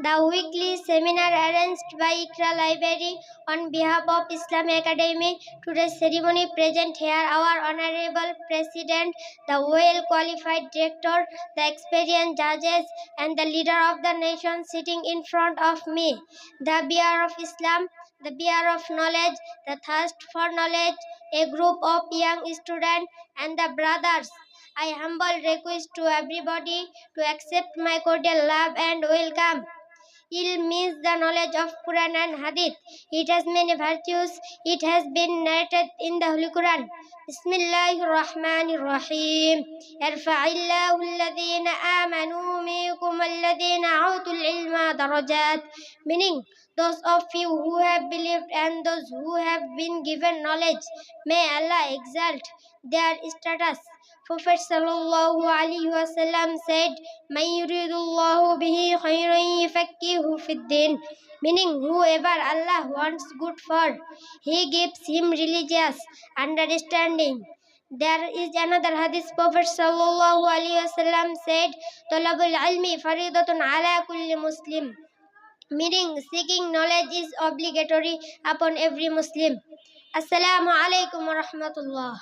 The weekly seminar arranged by Ikra Library on behalf of Islam Academy. Today's ceremony present here our honorable president, the well qualified director, the experienced judges, and the leader of the nation sitting in front of me. The bearer of Islam, the bearer of knowledge, the thirst for knowledge, a group of young students, and the brothers. I humble request to everybody to accept my cordial love and welcome. Il means the knowledge of Quran and Hadith. It has many virtues. It has been narrated in the Holy Quran. Bismillahir Rahmanir Rahim. Yarfa'illahu alladhina amanu minkum alladhina utul ilma darajat. Meaning, those of you who have believed and those who have been given knowledge, may Allah exalt their status. Prophet sallallahu alaihi wasallam said, "Man yuridullahu bihi khairan yufakkihu fid din." Meaning, whoever Allah wants good for, He gives him religious understanding. There is another hadith Prophet sallallahu alaihi wasallam said, "Talabul ilmi faridatun ala kulli Muslim." Meaning, seeking knowledge is obligatory upon every Muslim. Assalamu alaikum wa rahmatullah.